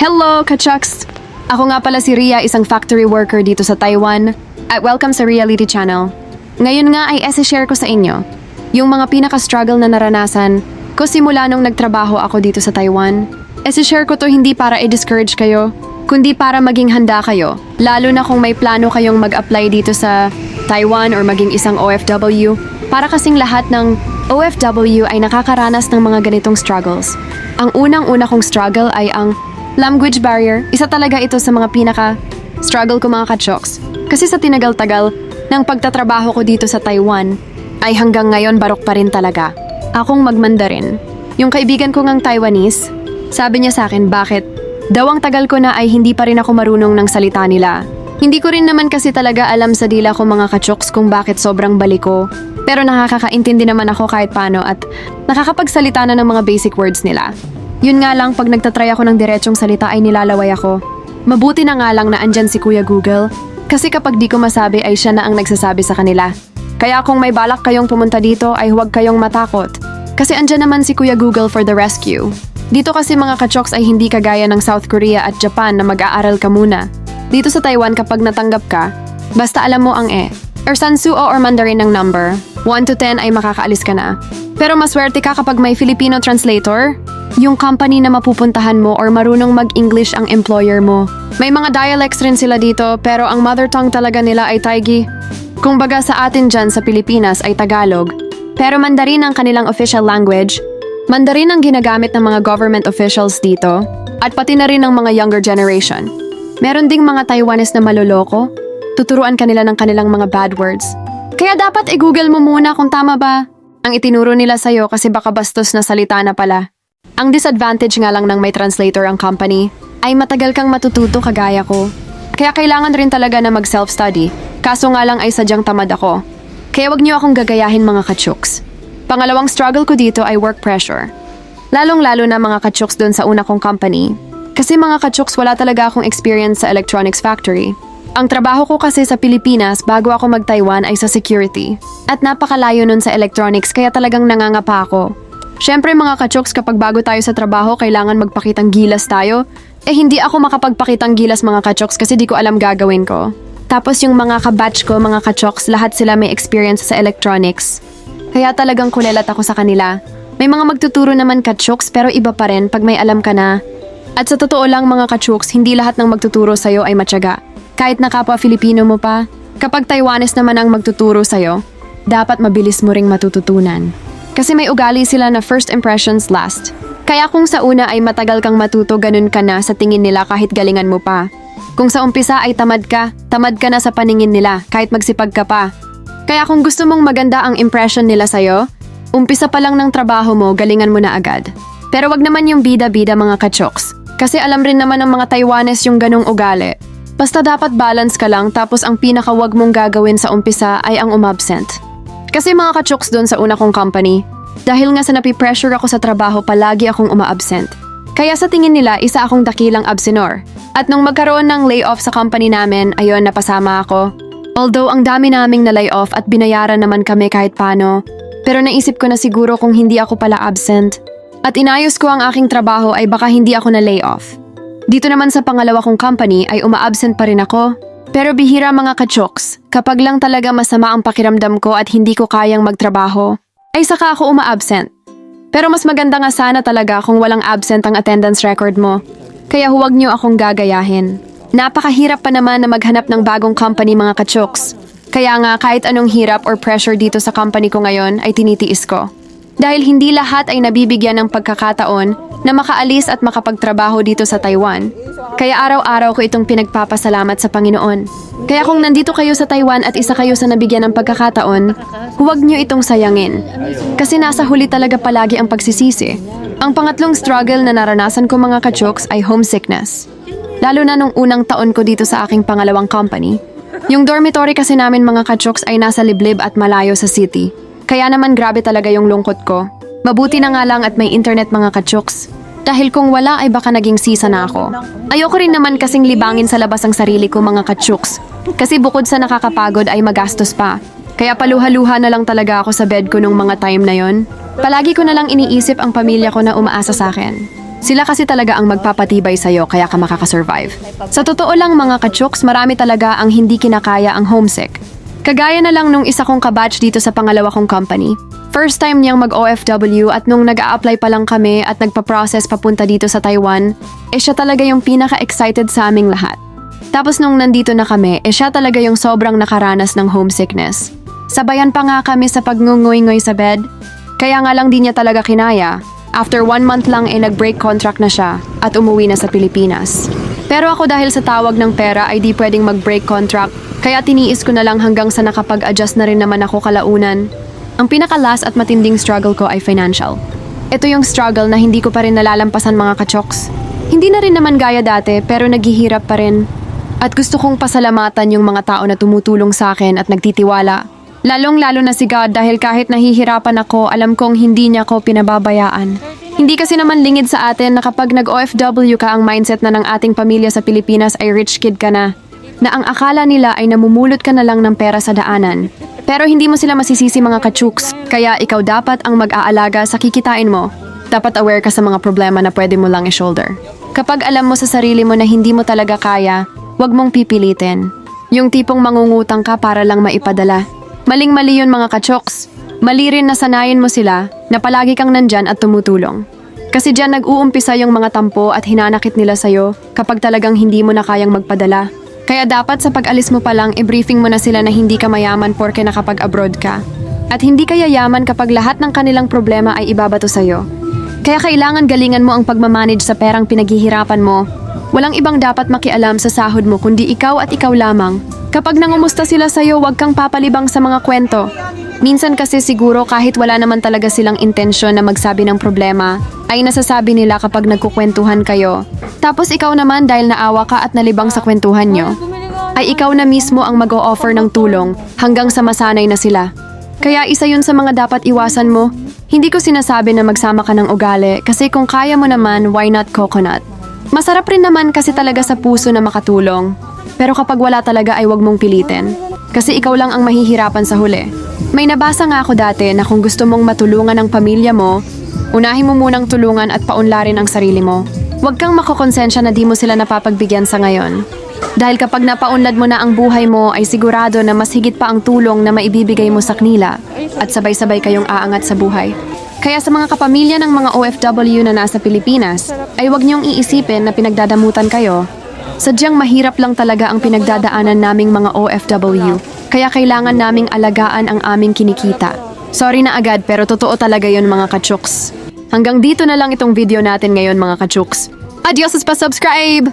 Hello, kachucks! Ako nga pala si Ria, isang factory worker dito sa Taiwan. At welcome sa Reality Channel. Ngayon nga ay esi-share ko sa inyo yung mga pinaka-struggle na naranasan ko simula nung nagtrabaho ako dito sa Taiwan. Esi-share ko to hindi para i-discourage kayo, kundi para maging handa kayo. Lalo na kung may plano kayong mag-apply dito sa Taiwan or maging isang OFW. Para kasing lahat ng OFW ay nakakaranas ng mga ganitong struggles. Ang unang-una kong struggle ay ang language barrier. Isa talaga ito sa mga pinaka struggle ko mga kachoks. Kasi sa tinagal-tagal ng pagtatrabaho ko dito sa Taiwan, ay hanggang ngayon barok pa rin talaga. Akong magmandarin. Yung kaibigan ko ngang Taiwanese, sabi niya sa akin bakit daw ang tagal ko na ay hindi pa rin ako marunong ng salita nila. Hindi ko rin naman kasi talaga alam sa dila ko mga kachoks kung bakit sobrang baliko. Pero nakakakaintindi naman ako kahit paano at nakakapagsalita na ng mga basic words nila. Yun nga lang, pag nagtatry ako ng diretsong salita ay nilalaway ako. Mabuti na nga lang na andyan si Kuya Google. Kasi kapag di ko masabi ay siya na ang nagsasabi sa kanila. Kaya kung may balak kayong pumunta dito ay huwag kayong matakot. Kasi andyan naman si Kuya Google for the rescue. Dito kasi mga kachoks ay hindi kagaya ng South Korea at Japan na mag-aaral ka muna. Dito sa Taiwan kapag natanggap ka, basta alam mo ang E. Or Sansuo or Mandarin ng number, 1 to 10 ay makakaalis ka na. Pero maswerte ka kapag may Filipino translator, yung company na mapupuntahan mo or marunong mag-English ang employer mo. May mga dialects rin sila dito pero ang mother tongue talaga nila ay Taigi. Kung baga sa atin dyan sa Pilipinas ay Tagalog, pero Mandarin ang kanilang official language, Mandarin ang ginagamit ng mga government officials dito, at pati na rin ng mga younger generation. Meron ding mga Taiwanese na maloloko, tuturuan kanila ng kanilang mga bad words. Kaya dapat i-google mo muna kung tama ba ang itinuro nila sa'yo kasi baka bastos na salita na pala. Ang disadvantage nga lang ng may translator ang company ay matagal kang matututo kagaya ko. Kaya kailangan rin talaga na mag-self-study. Kaso nga lang ay sadyang tamad ako. Kaya wag niyo akong gagayahin mga kachuks. Pangalawang struggle ko dito ay work pressure. Lalong-lalo na mga kachuks doon sa una kong company. Kasi mga kachuks wala talaga akong experience sa electronics factory. Ang trabaho ko kasi sa Pilipinas bago ako mag-Taiwan ay sa security. At napakalayo nun sa electronics kaya talagang nangangapa ako. Siyempre mga kachoks kapag bago tayo sa trabaho kailangan magpakitang gilas tayo. Eh hindi ako makapagpakitang gilas mga kachoks kasi di ko alam gagawin ko. Tapos yung mga kabatch ko mga kachoks lahat sila may experience sa electronics. Kaya talagang kulelat ako sa kanila. May mga magtuturo naman kachoks pero iba pa rin pag may alam ka na. At sa totoo lang mga kachoks hindi lahat ng magtuturo sa'yo ay matyaga. Kahit na kapwa Filipino mo pa. Kapag Taiwanese naman ang magtuturo sa'yo, dapat mabilis mo ring matututunan. Kasi may ugali sila na first impressions last. Kaya kung sa una ay matagal kang matuto, ganun ka na sa tingin nila kahit galingan mo pa. Kung sa umpisa ay tamad ka, tamad ka na sa paningin nila kahit magsipag ka pa. Kaya kung gusto mong maganda ang impression nila sa'yo, umpisa pa lang ng trabaho mo, galingan mo na agad. Pero wag naman yung bida-bida mga kachoks. Kasi alam rin naman ng mga Taiwanes yung ganong ugali. Basta dapat balance ka lang tapos ang pinakawag mong gagawin sa umpisa ay ang umabsent. Kasi mga kachoks doon sa una kong company, dahil nga sa napipressure ako sa trabaho palagi akong umaabsent. Kaya sa tingin nila, isa akong dakilang absenor. At nung magkaroon ng layoff sa company namin, ayun, napasama ako. Although ang dami naming na layoff at binayaran naman kami kahit paano, pero naisip ko na siguro kung hindi ako pala absent. At inayos ko ang aking trabaho ay baka hindi ako na layoff. Dito naman sa pangalawa kong company ay umaabsent pa rin ako. Pero bihira mga kachoks, kapag lang talaga masama ang pakiramdam ko at hindi ko kayang magtrabaho, ay saka ako umaabsent. Pero mas maganda nga sana talaga kung walang absent ang attendance record mo. Kaya huwag niyo akong gagayahin. Napakahirap pa naman na maghanap ng bagong company mga kachoks. Kaya nga kahit anong hirap or pressure dito sa company ko ngayon ay tinitiis ko. Dahil hindi lahat ay nabibigyan ng pagkakataon na makaalis at makapagtrabaho dito sa Taiwan. Kaya araw-araw ko itong pinagpapasalamat sa Panginoon. Kaya kung nandito kayo sa Taiwan at isa kayo sa nabigyan ng pagkakataon, huwag niyo itong sayangin. Kasi nasa huli talaga palagi ang pagsisisi. Ang pangatlong struggle na naranasan ko mga kachoks ay homesickness. Lalo na nung unang taon ko dito sa aking pangalawang company. Yung dormitory kasi namin mga kachoks ay nasa liblib at malayo sa city. Kaya naman grabe talaga yung lungkot ko. Mabuti na nga lang at may internet mga kachoks. Dahil kung wala ay baka naging sisa na ako. Ayoko rin naman kasing libangin sa labas ang sarili ko mga kachuks. Kasi bukod sa nakakapagod ay magastos pa. Kaya paluha-luha na lang talaga ako sa bed ko nung mga time na yon. Palagi ko na lang iniisip ang pamilya ko na umaasa sa akin. Sila kasi talaga ang magpapatibay sa'yo kaya ka makakasurvive. Sa totoo lang mga kachuks, marami talaga ang hindi kinakaya ang homesick. Kagaya na lang nung isa kong kabatch dito sa pangalawa kong company. First time niyang mag-OFW at nung nag apply pa lang kami at nagpa-process papunta dito sa Taiwan, eh siya talaga yung pinaka-excited sa aming lahat. Tapos nung nandito na kami, eh siya talaga yung sobrang nakaranas ng homesickness. Sabayan pa nga kami sa pagngungoy-ngoy sa bed. Kaya nga lang di niya talaga kinaya. After one month lang eh nag-break contract na siya at umuwi na sa Pilipinas. Pero ako dahil sa tawag ng pera ay di pwedeng mag-break contract kaya tiniis ko na lang hanggang sa nakapag-adjust na rin naman ako kalaunan. Ang pinaka-last at matinding struggle ko ay financial. Ito yung struggle na hindi ko pa rin nalalampasan mga kachoks. Hindi na rin naman gaya dati pero naghihirap pa rin. At gusto kong pasalamatan yung mga tao na tumutulong sa akin at nagtitiwala. Lalong-lalo na si God dahil kahit nahihirapan ako, alam kong hindi niya ako pinababayaan. Hindi kasi naman lingid sa atin na kapag nag-OFW ka ang mindset na ng ating pamilya sa Pilipinas ay rich kid ka na. Na ang akala nila ay namumulot ka na lang ng pera sa daanan. Pero hindi mo sila masisisi mga kachuks, kaya ikaw dapat ang mag-aalaga sa kikitain mo. Dapat aware ka sa mga problema na pwede mo lang i-shoulder. Kapag alam mo sa sarili mo na hindi mo talaga kaya, huwag mong pipilitin. Yung tipong mangungutang ka para lang maipadala. Maling-mali yun mga kachoks. Mali rin na sanayin mo sila na palagi kang nandyan at tumutulong. Kasi dyan nag-uumpisa yung mga tampo at hinanakit nila sa'yo kapag talagang hindi mo na kayang magpadala. Kaya dapat sa pag-alis mo pa lang, i-briefing mo na sila na hindi ka mayaman porke nakapag-abroad ka. At hindi ka yayaman kapag lahat ng kanilang problema ay ibabato sa'yo. Kaya kailangan galingan mo ang pagmamanage sa perang pinaghihirapan mo. Walang ibang dapat makialam sa sahod mo kundi ikaw at ikaw lamang. Kapag nangumusta sila sa'yo, huwag kang papalibang sa mga kwento. Minsan kasi siguro kahit wala naman talaga silang intensyon na magsabi ng problema, ay nasasabi nila kapag nagkukwentuhan kayo. Tapos ikaw naman dahil naawa ka at nalibang sa kwentuhan nyo, ay ikaw na mismo ang mag-o-offer ng tulong hanggang sa masanay na sila. Kaya isa yun sa mga dapat iwasan mo. Hindi ko sinasabi na magsama ka ng ugali kasi kung kaya mo naman, why not coconut? Masarap rin naman kasi talaga sa puso na makatulong. Pero kapag wala talaga ay wag mong pilitin. Kasi ikaw lang ang mahihirapan sa huli. May nabasa nga ako dati na kung gusto mong matulungan ang pamilya mo, unahin mo munang tulungan at paunlarin ang sarili mo. Huwag kang makokonsensya na di mo sila napapagbigyan sa ngayon. Dahil kapag napaunlad mo na ang buhay mo ay sigurado na mas higit pa ang tulong na maibibigay mo sa kanila at sabay-sabay kayong aangat sa buhay. Kaya sa mga kapamilya ng mga OFW na nasa Pilipinas, ay huwag niyong iisipin na pinagdadamutan kayo. Sadyang mahirap lang talaga ang pinagdadaanan naming mga OFW, kaya kailangan naming alagaan ang aming kinikita. Sorry na agad pero totoo talaga yon mga kachuks. Hanggang dito na lang itong video natin ngayon mga kachuks. Adios pa subscribe!